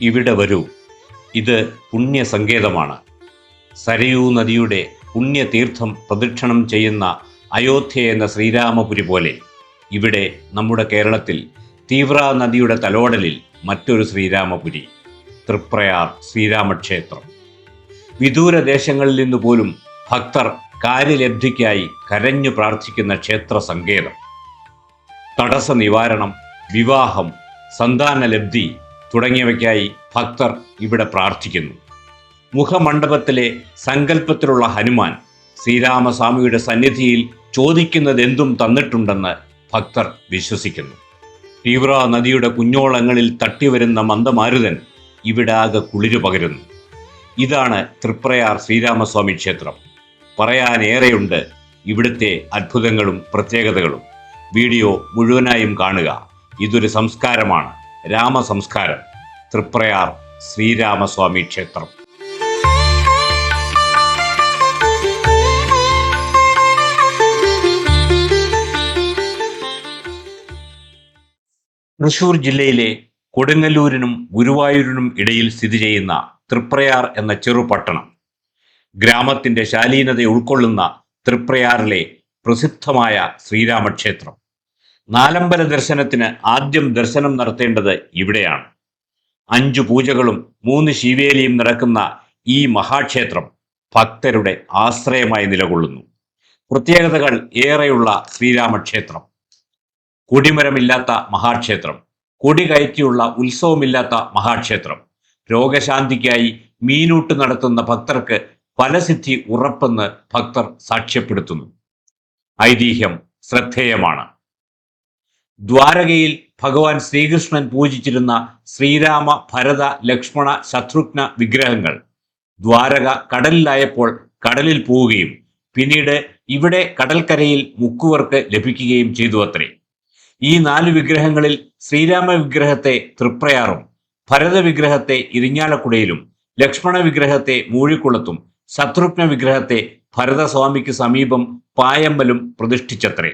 ഇവിടെ വരൂ. ഇത് പുണ്യസങ്കേതമാണ്. സരയൂ നദിയുടെ പുണ്യതീർത്ഥം പ്രദക്ഷിണം ചെയ്യുന്ന അയോധ്യ എന്ന ശ്രീരാമപുരി പോലെ ഇവിടെ നമ്മുടെ കേരളത്തിൽ തീവ്ര നദിയുടെ തലോടലിൽ മറ്റൊരു ശ്രീരാമപുരി തൃപ്രയാർ ശ്രീരാമക്ഷേത്രം. വിദൂര ദേശങ്ങളിൽ നിന്ന് പോലും ഭക്തർ കാര്യലബ്ധിക്കായി കരഞ്ഞു പ്രാർത്ഥിക്കുന്ന ക്ഷേത്ര സങ്കേതം. തടസ്സ നിവാരണം വിവാഹം സന്താനലബ്ധി തുടങ്ങിയവയ്ക്കായി ഭക്തർ ഇവിടെ പ്രാർത്ഥിക്കുന്നു. മുഖമണ്ഡപത്തിലെ സങ്കല്പത്തിലുള്ള ഹനുമാൻ ശ്രീരാമസ്വാമിയുടെ സന്നിധിയിൽ ചോദിക്കുന്നതെന്തും തന്നിട്ടുണ്ടെന്ന് ഭക്തർ വിശ്വസിക്കുന്നു. തീവ്ര നദിയുടെ കുഞ്ഞോളങ്ങളിൽ തട്ടിവരുന്ന മന്ദമാരുതൻ ഇവിടെ ആകെ കുളിരു പകരുന്നു. ഇതാണ് തൃപ്രയാർ ശ്രീരാമസ്വാമി ക്ഷേത്രം. പറയാനേറെയുണ്ട് ഇവിടുത്തെ അത്ഭുതങ്ങളും പ്രത്യേകതകളും. വീഡിയോ മുഴുവനായും കാണുക. ഇതൊരു സംസ്കാരമാണ്. രാമസംസ്കാരം. തൃപ്രയാർ ശ്രീരാമസ്വാമി ക്ഷേത്രം. തൃശൂർ ജില്ലയിലെ കൊടുങ്ങല്ലൂരിനും ഗുരുവായൂരിനും ഇടയിൽ സ്ഥിതി ചെയ്യുന്ന തൃപ്രയാർ എന്ന ചെറുപട്ടണം ഗ്രാമത്തിന്റെ ശാലീനത ഉൾക്കൊള്ളുന്ന തൃപ്രയാറിലെ പ്രസിദ്ധമായ ശ്രീരാമക്ഷേത്രം. നാലമ്പല ദർശനത്തിന് ആദ്യം ദർശനം നടത്തേണ്ടത് ഇവിടെയാണ്. അഞ്ചു പൂജകളും മൂന്ന് ശിവേലിയും നടക്കുന്ന ഈ മഹാക്ഷേത്രം ഭക്തരുടെ ആശ്രയമായി നിലകൊള്ളുന്നു. പ്രത്യേകതകൾ ഏറെയുള്ള ശ്രീരാമക്ഷേത്രം. കൊടിമരമില്ലാത്ത മഹാക്ഷേത്രം. കൊടി കയറ്റിയുള്ള ഉത്സവമില്ലാത്ത മഹാക്ഷേത്രം. രോഗശാന്തിക്കായി മീനൂട്ട് നടത്തുന്ന ഭക്തർക്ക് ഫലസിദ്ധി ഉറപ്പെന്ന് ഭക്തർ സാക്ഷ്യപ്പെടുത്തുന്നു. ഐതിഹ്യം ശ്രദ്ധേയമാണ്. ദ്വാരകയിൽ ഭഗവാൻ ശ്രീകൃഷ്ണൻ പൂജിച്ചിരുന്ന ശ്രീരാമ ഭരത ലക്ഷ്മണ ശത്രുഘ്ന വിഗ്രഹങ്ങൾ ദ്വാരക കടലിലായപ്പോൾ കടലിൽ പോവുകയും പിന്നീട് ഇവിടെ കടൽക്കരയിൽ മുക്കുവർക്ക് ലഭിക്കുകയും ചെയ്തു അത്രേ. ഈ നാല് വിഗ്രഹങ്ങളിൽ ശ്രീരാമ വിഗ്രഹത്തെ തൃപ്രയാറും ഭരത വിഗ്രഹത്തെ ഇരിഞ്ഞാലക്കുടയിലും ലക്ഷ്മണ വിഗ്രഹത്തെ മൂഴിക്കുളത്തും ശത്രുഘ്ന വിഗ്രഹത്തെ ഭരതസ്വാമിക്ക് സമീപം പായമ്പലും പ്രതിഷ്ഠിച്ചത്രേ.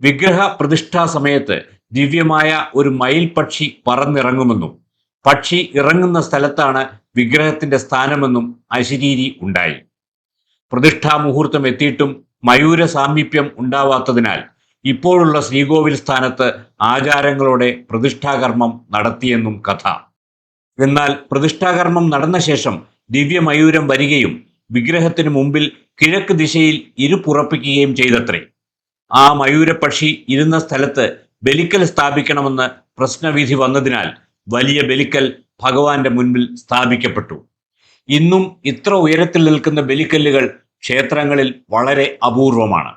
വിഗ്രഹ പ്രതിഷ്ഠാ സമയത്ത് ദിവ്യമായ ഒരു മയിൽ പക്ഷി പറന്നിറങ്ങുമെന്നും പക്ഷി ഇറങ്ങുന്ന സ്ഥലത്താണ് വിഗ്രഹത്തിന്റെ സ്ഥാനമെന്നും അശരീരി ഉണ്ടായി. പ്രതിഷ്ഠാ മുഹൂർത്തം എത്തിയിട്ടും മയൂര സാമീപ്യം ഉണ്ടാവാത്തതിനാൽ ഇപ്പോഴുള്ള ശ്രീകോവിൽ സ്ഥാനത്ത് ആചാരങ്ങളോടെ പ്രതിഷ്ഠാകർമ്മം നടത്തിയെന്നും കഥ. എന്നാൽ പ്രതിഷ്ഠാകർമ്മം നടന്ന ശേഷം ദിവ്യമയൂരം വരികയും വിഗ്രഹത്തിനു മുമ്പിൽ കിഴക്ക് ദിശയിൽ ഇരുപ്പുറപ്പിക്കുകയും ചെയ്തത്രേ. ആ മയൂരപക്ഷി ഇരുന്ന സ്ഥലത്ത് ബലിക്കൽ സ്ഥാപിക്കണമെന്ന് പ്രശ്നവിധി വന്നതിനാൽ വലിയ ബലിക്കൽ ഭഗവാന്റെ മുൻപിൽ സ്ഥാപിക്കപ്പെട്ടു. ഇന്നും ഇത്ര ഉയരത്തിൽ നിൽക്കുന്ന ബലിക്കല്ലുകൾ ക്ഷേത്രങ്ങളിൽ വളരെ അപൂർവമാണ്.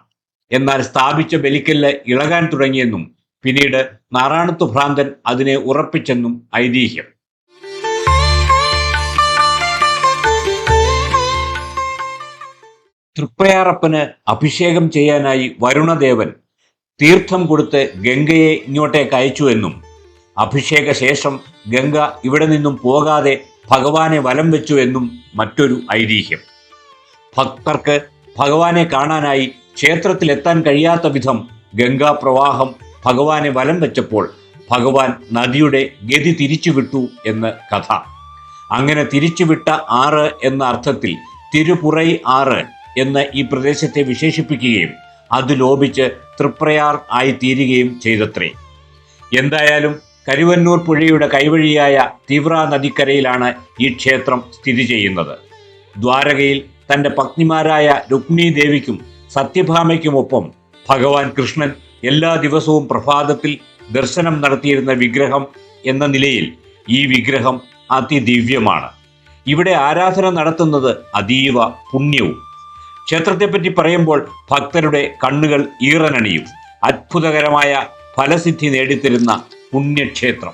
എന്നാൽ സ്ഥാപിച്ച ബലിക്കല്ല് ഇളകാൻ തുടങ്ങിയെന്നും പിന്നീട് നാറാണത്തു ഭ്രാന്തൻ അതിനെ ഉറപ്പിച്ചെന്നും ഐതിഹ്യം. തൃപ്പയാറപ്പന് അഭിഷേകം ചെയ്യാനായി വരുണദേവൻ തീർത്ഥം കൊടുത്ത് ഗംഗയെ ഇങ്ങോട്ടേക്ക് അയച്ചു എന്നും അഭിഷേക ശേഷം ഗംഗ ഇവിടെ നിന്നും പോകാതെ ഭഗവാനെ വലം വെച്ചു എന്നും മറ്റൊരു ഐതിഹ്യം. ഭക്തർക്ക് ഭഗവാനെ കാണാനായി ക്ഷേത്രത്തിലെത്താൻ കഴിയാത്ത വിധം ഗംഗാപ്രവാഹം ഭഗവാനെ വലം വെച്ചപ്പോൾ ഭഗവാൻ നദിയുടെ ഗതി തിരിച്ചുവിട്ടു എന്ന് കഥ. അങ്ങനെ തിരിച്ചുവിട്ട ആറ് എന്ന അർത്ഥത്തിൽ തിരുപുറൈ ആറ് എന്ന് ഈ പ്രദേശത്തെ വിശേഷിപ്പിക്കുകയും അത് ലോപിച്ച് തൃപ്രയാർ ആയി തീരുകയും ചെയ്തത്രേ. എന്തായാലും കരുവന്നൂർ പുഴയുടെ കൈവഴിയായ തീവ്ര നദിക്കരയിലാണ് ഈ ക്ഷേത്രം സ്ഥിതി ചെയ്യുന്നത്. ദ്വാരകയിൽ തന്റെ പത്നിമാരായ രുക്മിണി ദേവിക്കും സത്യഭാമയ്ക്കുമൊപ്പം ഭഗവാൻ കൃഷ്ണൻ എല്ലാ ദിവസവും പ്രഭാതത്തിൽ ദർശനം നടത്തിയിരുന്ന വിഗ്രഹം എന്ന നിലയിൽ ഈ വിഗ്രഹം അതിദിവ്യമാണ്. ഇവിടെ ആരാധന നടത്തുന്നത് അതീവ പുണ്യവും ക്ഷേത്രത്തെപ്പറ്റി പറയുമ്പോൾ ഭക്തരുടെ കണ്ണുകൾ ഈറനണിയും. അത്ഭുതകരമായ ഫലസിദ്ധി നേടിത്തരുന്ന പുണ്യക്ഷേത്രം.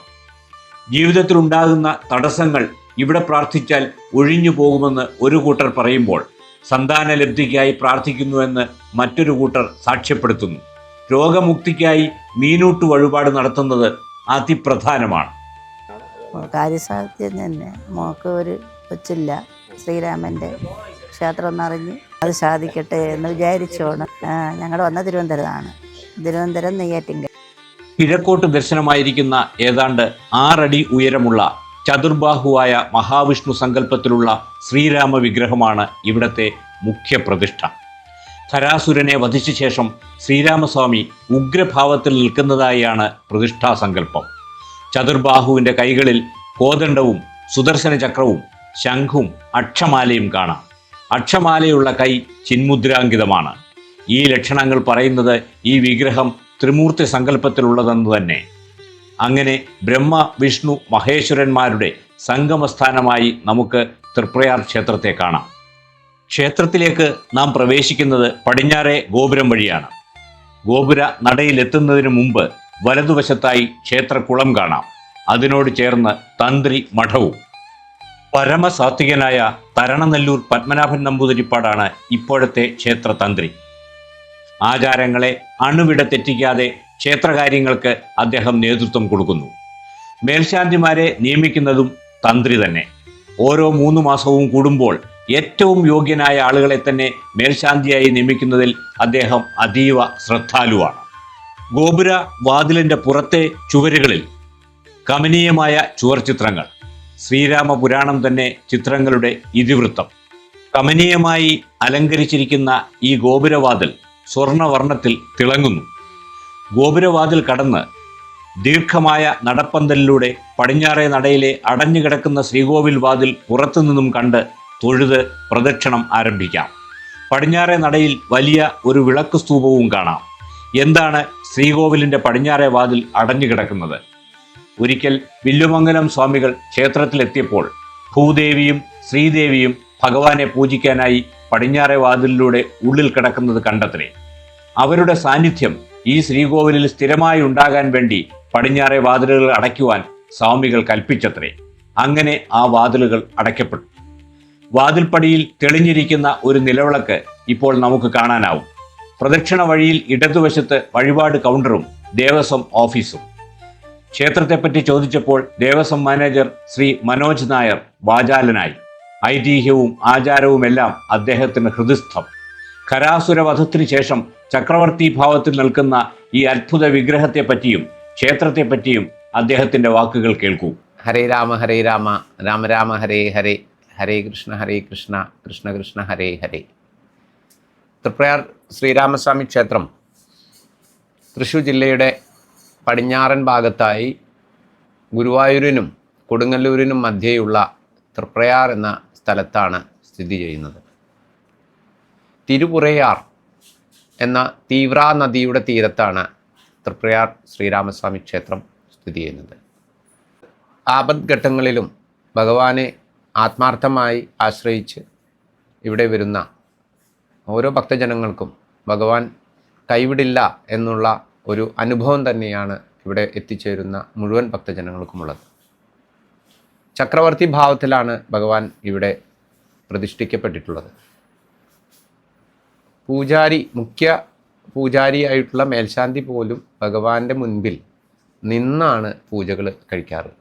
ജീവിതത്തിൽ ഉണ്ടാകുന്ന തടസ്സങ്ങൾ ഇവിടെ പ്രാർത്ഥിച്ചാൽ ഒഴിഞ്ഞു പോകുമെന്ന് ഒരു കൂട്ടർ പറയുമ്പോൾ സന്താനലബ്ധിക്കായി പ്രാർത്ഥിക്കുന്നുവെന്ന് മറ്റൊരു കൂട്ടർ സാക്ഷ്യപ്പെടുത്തുന്നു. രോഗമുക്തിക്കായി മീനൂട്ട് വഴിപാട് നടത്തുന്നത് അതിപ്രധാനമാണ്. കാര്യസാധ്യം തന്നെ. മോക്ക് ഒരു കൊച്ചില്ല. ശ്രീരാമന്റെ ക്ഷേത്രം എന്നറിഞ്ഞ് അത് സാധിക്കട്ടെ എന്ന് വിചാരിച്ചോണ്. ഞങ്ങൾ വന്ന തിരുവനന്തപുരമാണ് തിരുവനന്തപുരം നെയ്യാറ്റിങ്കൽ. കിഴക്കോട്ട് ദർശനമായിരിക്കുന്ന ഏതാണ്ട് ആറടി ഉയരമുള്ള ചതുർബാഹുവായ മഹാവിഷ്ണു സങ്കല്പത്തിലുള്ള ശ്രീരാമ വിഗ്രഹമാണ് ഇവിടത്തെ മുഖ്യ പ്രതിഷ്ഠ. ഖരാസുരനെ വധിച്ച ശേഷം ശ്രീരാമസ്വാമി ഉഗ്രഭാവത്തിൽ നിൽക്കുന്നതായാണ് പ്രതിഷ്ഠാ സങ്കല്പം. ചതുർബാഹുവിന്റെ കൈകളിൽ കോദണ്ഡവും സുദർശന ചക്രവും ശംഖും അക്ഷമാലയും കാണാം. അക്ഷമാലയുള്ള കൈ ചിന്മുദ്രാങ്കിതമാണ്. ഈ ലക്ഷണങ്ങൾ പറയുന്നത് ഈ വിഗ്രഹം ത്രിമൂർത്തി സങ്കല്പത്തിലുള്ളതെന്ന് തന്നെ. അങ്ങനെ ബ്രഹ്മ വിഷ്ണു മഹേശ്വരന്മാരുടെ സംഗമസ്ഥാനമായി നമുക്ക് തൃപ്രയാർ ക്ഷേത്രത്തെ കാണാം. ക്ഷേത്രത്തിലേക്ക് നാം പ്രവേശിക്കുന്നത് പടിഞ്ഞാറേ ഗോപുരം വഴിയാണ്. ഗോപുര നടയിലെത്തുന്നതിന് മുമ്പ് വലതുവശത്തായി ക്ഷേത്രക്കുളം കാണാം. അതിനോട് ചേർന്ന് തന്ത്രി മഠവും. പരമസാത്വികനായ തരണനെല്ലൂർ പത്മനാഭൻ നമ്പൂതിരിപ്പാടാണ് ഇപ്പോഴത്തെ ക്ഷേത്ര തന്ത്രി ആചാരങ്ങളെ അണുവിട തെറ്റിക്കാതെ ക്ഷേത്രകാര്യങ്ങൾക്ക് അദ്ദേഹം നേതൃത്വം കൊടുക്കുന്നു. മേൽശാന്തിമാരെ നിയമിക്കുന്നതും തന്ത്രി തന്നെ. ഓരോ മൂന്ന് മാസവും കൂടുമ്പോൾ ഏറ്റവും യോഗ്യനായ ആളുകളെ തന്നെ മേൽശാന്തിയായി നിയമിക്കുന്നതിൽ അദ്ദേഹം അതീവ ശ്രദ്ധാലുവാണ്. ഗോപുര വാതിലിന്റെ പുറത്തെ ചുവരുകളിൽ കമനീയമായ ചുവർചിത്രങ്ങൾ ശ്രീരാമ പുരാണം തന്നെ ചിത്രങ്ങളുടെ ഇതിവൃത്തം. കമനീയമായി അലങ്കരിച്ചിരിക്കുന്ന ഈ ഗോപുരവാതിൽ സ്വർണവർണത്തിൽ തിളങ്ങുന്നു. ഗോപുരവാതിൽ കടന്ന് ദീർഘമായ നടപ്പന്തലിലൂടെ പടിഞ്ഞാറേ നടയിലെ അടഞ്ഞുകിടക്കുന്ന ശ്രീകോവിൽ വാതിൽ പുറത്തുനിന്നും കണ്ട് തൊഴുത് പ്രദക്ഷിണം ആരംഭിക്കാം. പടിഞ്ഞാറേ നടയിൽ വലിയ ഒരു വിളക്ക് സ്തൂപവും കാണാം. എന്താണ് ശ്രീകോവിലിന്റെ പടിഞ്ഞാറേ വാതിൽ അടഞ്ഞുകിടക്കുന്നത്? ഒരിക്കൽ വില്ലുമംഗലം സ്വാമികൾ ക്ഷേത്രത്തിലെത്തിയപ്പോൾ ഭൂദേവിയും ശ്രീദേവിയും ഭഗവാനെ പൂജിക്കാനായി പടിഞ്ഞാറേ വാതിലിലൂടെ ഉള്ളിൽ കിടക്കുന്നത് കണ്ടത്രേ. അവരുടെ സാന്നിധ്യം ഈ ശ്രീകോവിലിൽ സ്ഥിരമായി ഉണ്ടാകാൻ വേണ്ടി പടിഞ്ഞാറേ വാതിലുകൾ അടയ്ക്കുവാൻ സ്വാമികൾ കൽപ്പിച്ചത്രേ. അങ്ങനെ ആ വാതിലുകൾ അടയ്ക്കപ്പെട്ടു. വാതിൽപ്പടിയിൽ തെളിഞ്ഞിരിക്കുന്ന ഒരു നിലവിളക്ക് ഇപ്പോൾ നമുക്ക് കാണാനാവും. പ്രദക്ഷിണ വഴിയിൽ ഇടതുവശത്ത് വഴിപാട് കൗണ്ടറും ദേവസ്വം ഓഫീസും. ക്ഷേത്രത്തെപ്പറ്റി ചോദിച്ചപ്പോൾ ദേവസ്വം മാനേജർ ശ്രീ മനോജ് നായർ വാചാലനായി. ഐതിഹ്യവും ആചാരവുമെല്ലാം അദ്ദേഹത്തിന് ഹൃദയസ്ഥം. കരാസുരവധത്തിന് ശേഷം ചക്രവർത്തി ഭാവത്തിൽ നിൽക്കുന്ന ഈ അത്ഭുത വിഗ്രഹത്തെപ്പറ്റിയും ക്ഷേത്രത്തെപ്പറ്റിയും അദ്ദേഹത്തിന്റെ വാക്കുകൾ കേൾക്കൂ. ഹരേ രാമ ഹരേ രാമ രാമ രാമ ഹരേ ഹരേ ഹരേ കൃഷ്ണ ഹരേ കൃഷ്ണ കൃഷ്ണ കൃഷ്ണ ഹരേ ഹരേ. തൃപ്രയാർ ശ്രീരാമസ്വാമി ക്ഷേത്രം തൃശ്ശൂർ ജില്ലയുടെ പടിഞ്ഞാറൻ ഭാഗത്തായി ഗുരുവായൂരിനും കൊടുങ്ങല്ലൂരിനും മധ്യേയുള്ള തൃപ്രയാർ എന്ന സ്ഥലത്താണ് സ്ഥിതി ചെയ്യുന്നത്. തിരുപുറയാർ എന്ന തീവ്ര നദിയുടെ തീരത്താണ് തൃപ്രയാർ ശ്രീരാമസ്വാമി ക്ഷേത്രം സ്ഥിതി ചെയ്യുന്നത്. ആപദ്ഘട്ടങ്ങളിലും ഭഗവാനെ ആത്മാർത്ഥമായി ആശ്രയിച്ച് ഇവിടെ വരുന്ന ഓരോ ഭക്തജനങ്ങൾക്കും ഭഗവാൻ കൈവിടില്ല എന്നുള്ള ഒരു അനുഭവം തന്നെയാണ് ഇവിടെ എത്തിച്ചേരുന്ന മുഴുവൻ ഭക്തജനങ്ങൾക്കുമുള്ളത്. ചക്രവർത്തി ഭാവത്തിലാണ് ഭഗവാൻ ഇവിടെ പ്രതിഷ്ഠിക്കപ്പെട്ടിട്ടുള്ളത്. പൂജാരി മുഖ്യ പൂജാരിയായിട്ടുള്ള മേൽശാന്തി പോലും ഭഗവാന്റെ മുൻപിൽ നിന്നാണ് പൂജകൾ കഴിക്കാറ്.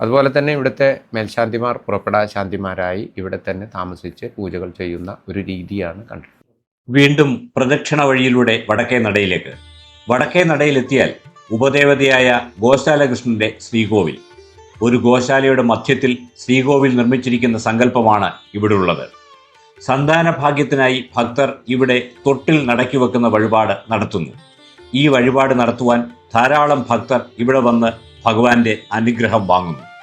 അതുപോലെ തന്നെ ഇവിടുത്തെ മേൽശാന്തിമാർ പുറപ്പെടാ ശാന്തിമാരായി ഇവിടെ തന്നെ താമസിച്ച് പൂജകൾ ചെയ്യുന്ന ഒരു രീതിയാണ് കണ്ടിട്ടുള്ളത്. വീണ്ടും പ്രദക്ഷിണ വഴിയിലൂടെ വടക്കേ നടയിലേക്ക്. വടക്കേ നടയിലെത്തിയാൽ ഉപദേവതയായ ഗോശാലകൃഷ്ണന്റെ ശ്രീകോവിൽ. ഒരു ഗോശാലയുടെ മധ്യത്തിൽ ശ്രീകോവിൽ നിർമ്മിച്ചിരിക്കുന്ന സങ്കല്പമാണ് ഇവിടെ ഉള്ളത് സന്താന ഭാഗ്യത്തിനായി ഭക്തർ ഇവിടെ തൊട്ടിൽ നടക്കി വെക്കുന്ന വഴിപാട് നടത്തുന്നു. ഈ വഴിപാട് നടത്തുവാൻ ധാരാളം ഭക്തർ ഇവിടെ വന്ന് ഭഗവാന്റെ അനുഗ്രഹം വാങ്ങുന്നു.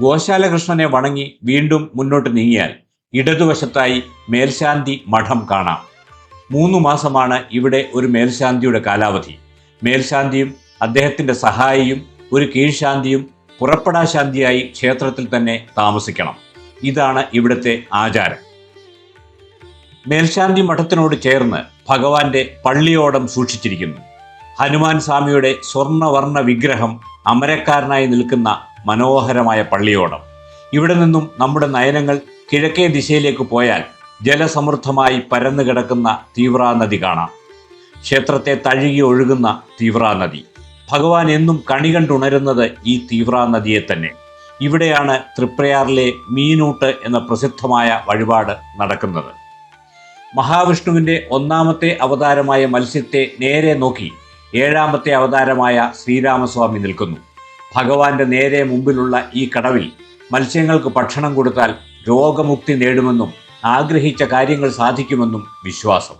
ഗോശാലകൃഷ്ണനെ വണങ്ങി വീണ്ടും മുന്നോട്ട് നീങ്ങിയാൽ ഇടതുവശത്തായി മേൽശാന്തി മഠം കാണാം. മൂന്ന് മാസമാണ് ഇവിടെ ഒരു മേൽശാന്തിയുടെ കാലാവധി. മേൽശാന്തിയും അദ്ദേഹത്തിന്റെ സഹായിയും ഒരു കീഴ്ശാന്തിയും പുറപ്പെടാശാന്തിയായി ക്ഷേത്രത്തിൽ തന്നെ താമസിക്കണം. ഇതാണ് ഇവിടുത്തെ ആചാരം. മേൽശാന്തി മഠത്തിനോട് ചേർന്ന് ഭഗവാന്റെ പള്ളിയോടം സൂക്ഷിച്ചിരിക്കുന്നു. ഹനുമാൻ സ്വാമിയുടെ സ്വർണവർണ വിഗ്രഹം അമരക്കാരനായി നിൽക്കുന്ന മനോഹരമായ പള്ളിയോടം. ഇവിടെ നിന്നും നമ്മുടെ നയനങ്ങൾ കിഴക്കേ ദിശയിലേക്ക് പോയാൽ ജലസമൃദ്ധമായി പരന്നു കിടക്കുന്ന തീവ്രാ കാണാം. ക്ഷേത്രത്തെ തഴുകി ഒഴുകുന്ന തീവ്രാനദി. ഭഗവാൻ എന്നും കണി കണ്ടുണരുന്നത് ഈ തീവ്രാനദിയെ തന്നെ. ഇവിടെയാണ് തൃപ്രയാറിലെ മീനൂട്ട് എന്ന പ്രസിദ്ധമായ വഴിപാട് നടക്കുന്നത്. മഹാവിഷ്ണുവിന്റെ ഒന്നാമത്തെ അവതാരമായ മത്സ്യത്തെ നേരെ നോക്കി ഏഴാമത്തെ അവതാരമായ ശ്രീരാമസ്വാമി നിൽക്കുന്നു. ഭഗവാന്റെ നേരെ മുമ്പിലുള്ള ഈ കടവിൽ മത്സ്യങ്ങൾക്ക് ഭക്ഷണം കൊടുത്താൽ രോഗമുക്തി നേടുമെന്നും ആഗ്രഹിച്ച കാര്യങ്ങൾ സാധിക്കുമെന്നും വിശ്വാസം.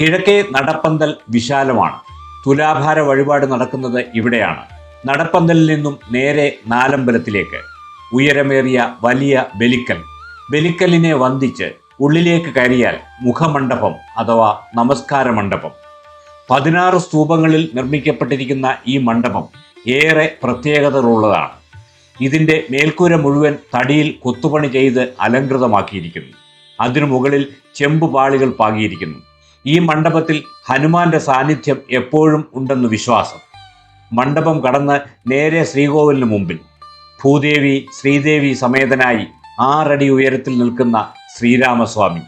കിഴക്കേ നടപ്പന്തൽ വിശാലമാണ്. തുലാഭാര വഴിപാട് നടക്കുന്നത് ഇവിടെയാണ്. നടപ്പന്തലിൽ നിന്നും നേരെ നാലമ്പലത്തിലേക്ക്. ഉയരമേറിയ വലിയ ബലിക്കൽ. ബലിക്കലിനെ വന്ദിച്ച് ഉള്ളിലേക്ക് കയറിയാൽ മുഖമണ്ഡപം അഥവാ നമസ്കാര മണ്ഡപം പതിനാറ് സ്തൂപങ്ങളിൽ നിർമ്മിക്കപ്പെട്ടിരിക്കുന്ന ഈ മണ്ഡപം ഏറെ പ്രത്യേകതകളുള്ളതാണ്. ഇതിന്റെ മേൽക്കൂര മുഴുവൻ തടിയിൽ കൊത്തുപണി ചെയ്ത് അലങ്കൃതമാക്കിയിരിക്കുന്നു അതിനു മുകളിൽ ചെമ്പ് പാളികൾ പാകിയിരിക്കുന്നു. ഈ മണ്ഡപത്തിൽ ഹനുമാന്റെ സാന്നിധ്യം എപ്പോഴും ഉണ്ടെന്ന് വിശ്വാസം. മണ്ഡപം കടന്ന് നേരെ ശ്രീകോവിലിന് മുമ്പിൽ. ഭൂദേവി ശ്രീദേവി സമേതനായി ആറടി ഉയരത്തിൽ നിൽക്കുന്ന ശ്രീരാമസ്വാമി.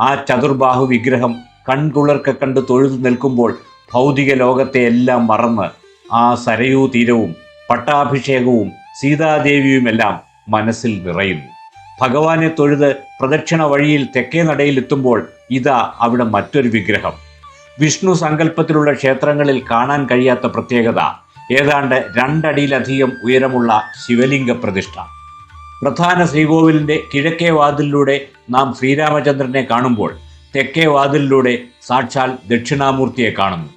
ആ ചതുർബാഹു വിഗ്രഹം കൺകുളിർക്കെ കണ്ട് തൊഴുതു നിൽക്കുമ്പോൾ ഭൗതിക ലോകത്തെ എല്ലാം മറന്ന് ആ സരയൂ തീരവും പട്ടാഭിഷേകവും സീതാദേവിയുമെല്ലാം മനസ്സിൽ നിറയുന്നു. ഭഗവാനെ തൊഴുത് പ്രദക്ഷിണ വഴിയിൽ തെക്കേ നടയിലെത്തുമ്പോൾ ഇതാ അവിടെ മറ്റൊരു വിഗ്രഹം. വിഷ്ണു സങ്കല്പത്തിലുള്ള ക്ഷേത്രങ്ങളിൽ കാണാൻ കഴിയാത്ത പ്രത്യേകത ഏതാണ്ട് രണ്ടടിയിലധികം ഉയരമുള്ള ശിവലിംഗ പ്രതിഷ്ഠ. പ്രധാന ശ്രീകോവിലിന്റെ കിഴക്കേ വാതിലിലൂടെ നാം ശ്രീരാമചന്ദ്രനെ കാണുമ്പോൾ തെക്കേ വാതിലിലൂടെ സാക്ഷാൽ ദക്ഷിണാമൂർത്തിയെ കാണുന്നു.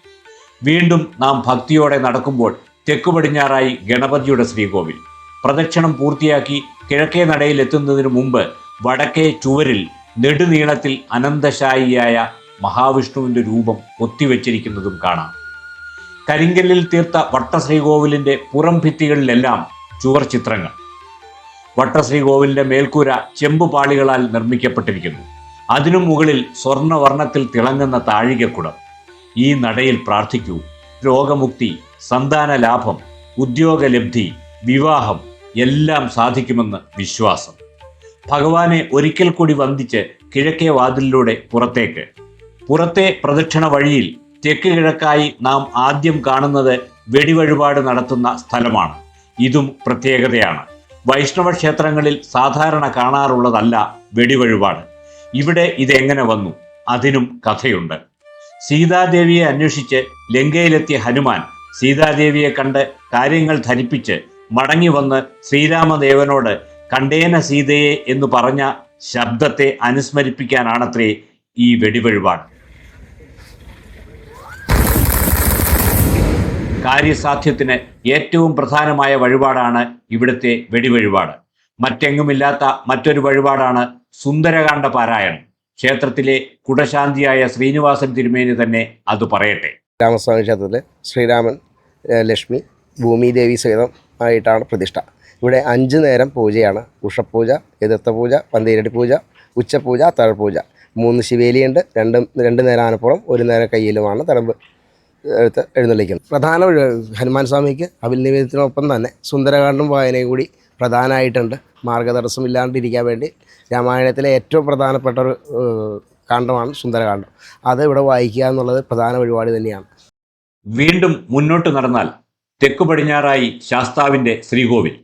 വീണ്ടും നാം ഭക്തിയോടെ നടക്കുമ്പോൾ തെക്കു പടിഞ്ഞാറായി ഗണപതിയുടെ ശ്രീകോവിൽ. പ്രദക്ഷിണം പൂർത്തിയാക്കി കിഴക്കേ നടയിൽ എത്തുന്നതിന് മുമ്പ് വടക്കേ ചുവരിൽ നെടുനീളത്തിൽ അനന്തശായിയായ മഹാവിഷ്ണുവിന്റെ രൂപം ഒത്തിവെച്ചിരിക്കുന്നതും കാണാം. കരിങ്കല്ലിൽ തീർത്ത വട്ടശ്രീകോവിലിന്റെ പുറം ഭിത്തികളിലെല്ലാം ചുവർ ചിത്രങ്ങൾ. വട്ടശ്രീകോവിലിന്റെ മേൽക്കൂര ചെമ്പ് പാളികളാൽ നിർമ്മിക്കപ്പെട്ടിരിക്കുന്നു. അതിനു മുകളിൽ സ്വർണവർണത്തിൽ തിളങ്ങുന്ന താഴികക്കുടം. ഈ നടയിൽ പ്രാർത്ഥിക്കൂ. രോഗമുക്തി സന്താന ലാഭം ഉദ്യോഗലബ്ധി വിവാഹം എല്ലാം സാധിക്കുമെന്ന് വിശ്വാസം. ഭഗവാനെ ഒരിക്കൽ കൂടി വന്ദിച്ച് കിഴക്കേ വാതിലിലൂടെ പുറത്തേക്ക്. പുറത്തെ പ്രദക്ഷിണ വഴിയിൽ തെക്ക് കിഴക്കായി നാം ആദ്യം കാണുന്നത് വെടിവഴിപാട് നടത്തുന്ന സ്ഥലമാണ്. ഇതും പ്രത്യേകതയാണ്. വൈഷ്ണവ ക്ഷേത്രങ്ങളിൽ സാധാരണ കാണാറുള്ളതല്ല വെടിവഴിപാട്. ഇവിടെ ഇതെങ്ങനെ വന്നു? അതിനും കഥയുണ്ട്. സീതാദേവിയെ അന്വേഷിച്ച് ലങ്കയിലെത്തിയ ഹനുമാൻ സീതാദേവിയെ കണ്ട് കാര്യങ്ങൾ ധരിപ്പിച്ച് മടങ്ങി വന്ന് ശ്രീരാമദേവനോട് കണ്ടേന സീതയെ എന്ന് പറഞ്ഞ ശബ്ദത്തെ അനുസ്മരിപ്പിക്കാനാണത്രേ ഈ വെടിവഴിപാട്. കാര്യസാധ്യത്തിന് ഏറ്റവും പ്രധാനമായ വഴിപാടാണ് ഇവിടുത്തെ വെടിവഴിപാട്. മറ്റെങ്ങുമില്ലാത്ത മറ്റൊരു വഴിപാടാണ് സുന്ദരകാന്ഡ പാരായണം. ക്ഷേത്രത്തിലെ കുടശാന്തിയായ ശ്രീനിവാസൻ തിരുമേനി തന്നെ അത് പറയട്ടെ. രാമസ്വാമി ക്ഷേത്രത്തിൽ ശ്രീരാമൻ ലക്ഷ്മി ഭൂമിദേവി സഹിതം ആയിട്ടാണ് പ്രതിഷ്ഠ. ഇവിടെ അഞ്ച് നേരം പൂജയാണ്. ഉഷപ്പൂജ എതിർത്ത പൂജ പന്തീരടി പൂജ ഉച്ചപൂജ തഴപ്പൂജ മൂന്ന് ശിവേലിയുണ്ട്. രണ്ട് രണ്ട് നേരം ആനപ്പുറം ഒരു നേരം കയ്യിലുമാണ് തടമ്പ് എഴുന്നള്ളിക്കുന്നത്. പ്രധാന ഹനുമാൻ സ്വാമിക്ക് അഭിൽ നിവേദനത്തിനൊപ്പം തന്നെ സുന്ദരകാന്ഡം വായനയും കൂടി പ്രധാനമായിട്ടുണ്ട്. മാർഗതടസ്സമില്ലാണ്ടിരിക്കാൻ വേണ്ടി രാമായണത്തിലെ ഏറ്റവും പ്രധാനപ്പെട്ട ഒരു കാണ്ഡമാണ് സുന്ദരകാന്ഡം. അത് ഇവിടെ വായിക്കുക എന്നുള്ളത് പ്രധാന പരിപാടി തന്നെയാണ്. വീണ്ടും മുന്നോട്ട് നടന്നാൽ തെക്കു പടിഞ്ഞാറായി ശാസ്താവിന്റെ ശ്രീകോവിൽ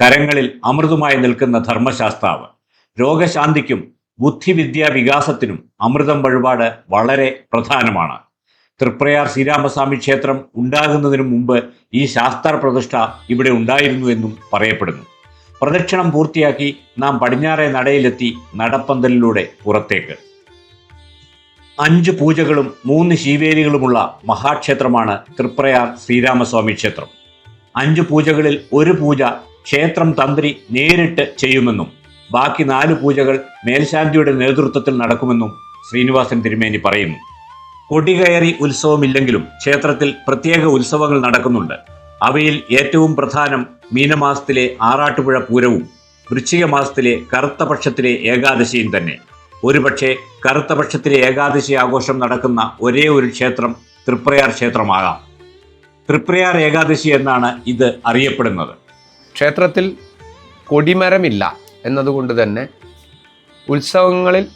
കരങ്ങളിൽ അമൃതുമായി നിൽക്കുന്ന ധർമ്മശാസ്താവ് രോഗശാന്തിക്കും ബുദ്ധിവിദ്യാ വികാസത്തിനും അമൃതം വഴിപാട് വളരെ പ്രധാനമാണ്. തൃപ്രയാർ ശ്രീരാമസ്വാമി ക്ഷേത്രം ഉണ്ടാകുന്നതിനു മുമ്പ് ഈ ശാസ്ത്ര പ്രതിഷ്ഠ ഇവിടെ ഉണ്ടായിരുന്നു എന്നും പറയപ്പെടുന്നു. പ്രദക്ഷിണം പൂർത്തിയാക്കി നാം പടിഞ്ഞാറേ നടയിലെത്തി നടപ്പന്തലിലൂടെ പുറത്തേക്ക്. അഞ്ച് പൂജകളും മൂന്ന് ശീവേലികളുമുള്ള മഹാക്ഷേത്രമാണ് തൃപ്രയാർ ശ്രീരാമസ്വാമി ക്ഷേത്രം. അഞ്ച് പൂജകളിൽ ഒരു പൂജ ക്ഷേത്രം തന്ത്രി നേരിട്ട് ചെയ്യുമെന്നും ബാക്കി നാല് പൂജകൾ മേൽശാന്തിയുടെ നേതൃത്വത്തിൽ നടക്കുമെന്നും ശ്രീനിവാസൻ തിരുമേനി പറയുന്നു. കൊടികയറി ഉത്സവമില്ലെങ്കിലും ക്ഷേത്രത്തിൽ പ്രത്യേക ഉത്സവങ്ങൾ നടക്കുന്നുണ്ട്. അവയിൽ ഏറ്റവും പ്രധാനം മീനമാസത്തിലെ ആറാട്ടുപുഴ പൂരവും വൃശ്ചിക മാസത്തിലെ കറുത്ത പക്ഷത്തിലെ ഏകാദശിയും തന്നെ. ഒരുപക്ഷെ കറുത്ത പക്ഷത്തിലെ ഏകാദശി ആഘോഷം നടക്കുന്ന ഒരേ ഒരു ക്ഷേത്രം തൃപ്രയാർ ക്ഷേത്രമാകാം. തൃപ്രയാർ ഏകാദശി എന്നാണ് ഇത് അറിയപ്പെടുന്നത്. ക്ഷേത്രത്തിൽ കൊടിമരമില്ല എന്നതുകൊണ്ട് തന്നെ ഉത്സവങ്ങളിൽ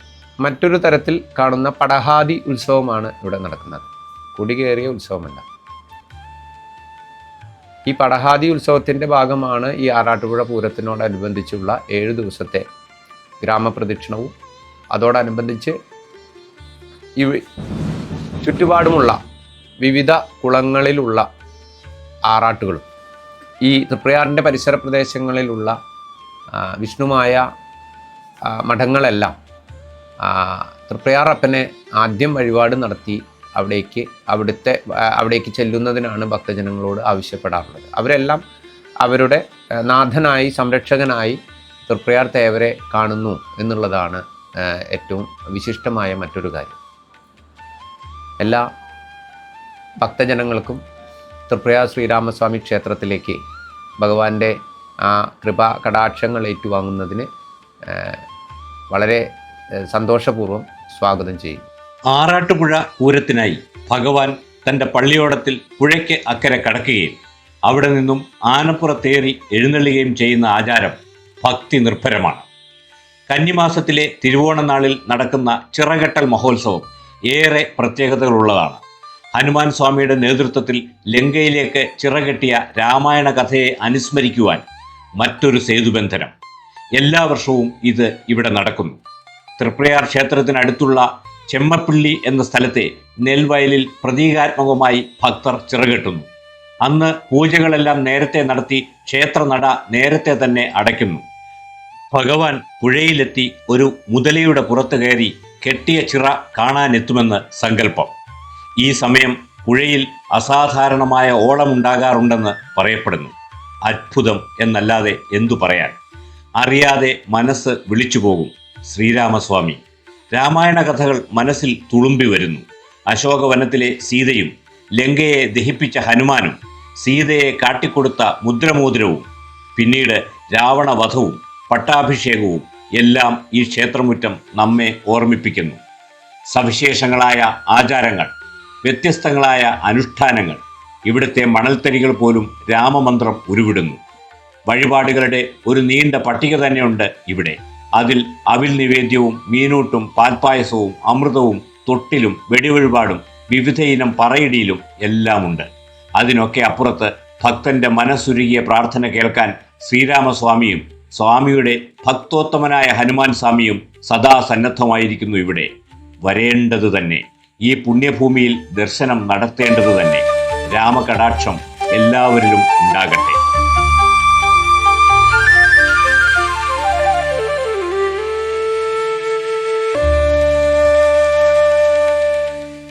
മറ്റൊരു തരത്തിൽ കാണുന്ന പടഹാദി ഉത്സവമാണ് ഇവിടെ നടക്കുന്നത്. കൊടി ഉത്സവമല്ല. ഈ പടഹാദി ഉത്സവത്തിന്റെ ഭാഗമാണ് ഈ ആറാട്ടുപുഴ പൂരത്തിനോടനുബന്ധിച്ചുള്ള ഏഴ് ദിവസത്തെ ഗ്രാമപ്രദക്ഷിണവും. അതോടനുബന്ധിച്ച് ഈ ചുറ്റുപാടുമുള്ള വിവിധ കുളങ്ങളിലുള്ള ആറാട്ടുകളും ഈ തൃപ്രയാറിന്റെ പരിസര പ്രദേശങ്ങളിലുള്ള വിഷ്ണുമായ മഠങ്ങളെല്ലാം തൃപ്രയാറപ്പനെ ആദ്യം വഴിപാട് നടത്തി അവിടേക്ക് അവിടുത്തെ അവിടേക്ക് ചെല്ലുന്നതിനാണ് ഭക്തജനങ്ങളോട് ആവശ്യപ്പെടാറുള്ളത്. അവരെല്ലാം അവരുടെ നാഥനായി സംരക്ഷകനായി തൃപ്രയാർ തേവരെ കാണുന്നു എന്നുള്ളതാണ് ഏറ്റവും വിശിഷ്ടമായ മറ്റൊരു കാര്യം. എല്ലാ ഭക്തജനങ്ങൾക്കും തൃപ്രയാർ ശ്രീരാമസ്വാമി ക്ഷേത്രത്തിലേക്ക് ഭഗവാന്റെ ആ കൃപാ കടാക്ഷങ്ങൾ ഏറ്റുവാങ്ങുന്നതിന് വളരെ സന്തോഷപൂർവം സ്വാഗതം ചെയ്യും. ആറാട്ടുപുഴ പൂരത്തിനായി ഭഗവാൻ തന്റെ പള്ളിയോടത്തിൽ പുഴയ്ക്ക് അക്കരെ കടക്കുകയും അവിടെ നിന്നും ആനപ്പുറത്തേറി എഴുന്നള്ളുകയും ചെയ്യുന്ന ആചാരം ഭക്തി നിർഭരമാണ്. കന്നിമാസത്തിലെ തിരുവോണനാളിൽ നടക്കുന്ന ചിറകെട്ടൽ മഹോത്സവം ഏറെ പ്രത്യേകതകളുള്ളതാണ്. ഹനുമാൻ സ്വാമിയുടെ നേതൃത്വത്തിൽ ലങ്കയിലേക്ക് ചിറകെട്ടിയ രാമായണ കഥയെ അനുസ്മരിക്കുവാൻ മറ്റൊരു സേതുബന്ധനം. എല്ലാ വർഷവും ഇത് ഇവിടെ നടക്കുന്നു. തൃപ്രയാർ ക്ഷേത്രത്തിനടുത്തുള്ള ചെമ്മപ്പിള്ളി എന്ന സ്ഥലത്തെ നെൽവയലിൽ പ്രതീകാത്മകമായി ഭക്തർ ചിറകെട്ടുന്നു. അന്ന് പൂജകളെല്ലാം നേരത്തെ നടത്തി ക്ഷേത്രനട നേരത്തെ തന്നെ അടയ്ക്കുന്നു. ഭഗവാൻ പുഴയിലെത്തി ഒരു മുതലയുടെ പുറത്ത് കയറി കെട്ടിയ ചിറ കാണാനെത്തുമെന്ന് സങ്കല്പം. ഈ സമയം പുഴയിൽ അസാധാരണമായ ഓളമുണ്ടാകാറുണ്ടെന്ന് പറയപ്പെടുന്നു. അത്ഭുതം എന്നല്ലാതെ എന്തു പറയാൻ? അറിയാതെ മനസ്സ് വിളിച്ചു പോകും ശ്രീരാമസ്വാമി. രാമായണ കഥകൾ മനസ്സിൽ തുളുമ്പി വരുന്നു. അശോകവനത്തിലെ സീതയും ലങ്കയെ ദഹിപ്പിച്ച ഹനുമാനും സീതയെ കാട്ടിക്കൊടുത്ത മുദ്രമോതിരവും പിന്നീട് രാവണവധവും പട്ടാഭിഷേകവും എല്ലാം ഈ ക്ഷേത്രമുറ്റം നമ്മെ ഓർമ്മിപ്പിക്കുന്നു. സവിശേഷങ്ങളായ ആചാരങ്ങൾ വ്യത്യസ്തങ്ങളായ അനുഷ്ഠാനങ്ങൾ ഇവിടുത്തെ മണൽത്തരികൾ പോലും രാമമന്ത്രം ഉരുവിടുന്നു. വഴിപാടുകളുടെ ഒരു നീണ്ട പട്ടിക തന്നെയുണ്ട് ഇവിടെ. അതിൽ അവിൽ നിവേദ്യവും മീനൂട്ടും പാൽപ്പായസവും അമൃതവും തൊട്ടിലും വെടിവഴിപാടും വിവിധ ഇനം പറയിടിയിലും എല്ലാമുണ്ട്. അതിനൊക്കെ അപ്പുറത്ത് ഭക്തന്റെ മനസ്സുരുകിയ പ്രാർത്ഥന കേൾക്കാൻ ശ്രീരാമസ്വാമിയും സ്വാമിയുടെ ഭക്തോത്തമനായ ഹനുമാൻ സ്വാമിയും സദാ സന്നദ്ധമായിരിക്കുന്നു ഇവിടെ. വരേണ്ടത് തന്നെ. ഈ പുണ്യഭൂമിയിൽ ദർശനം നടത്തേണ്ടത് തന്നെ. രാമകടാക്ഷം എല്ലാവരിലും ഉണ്ടാകട്ടെ.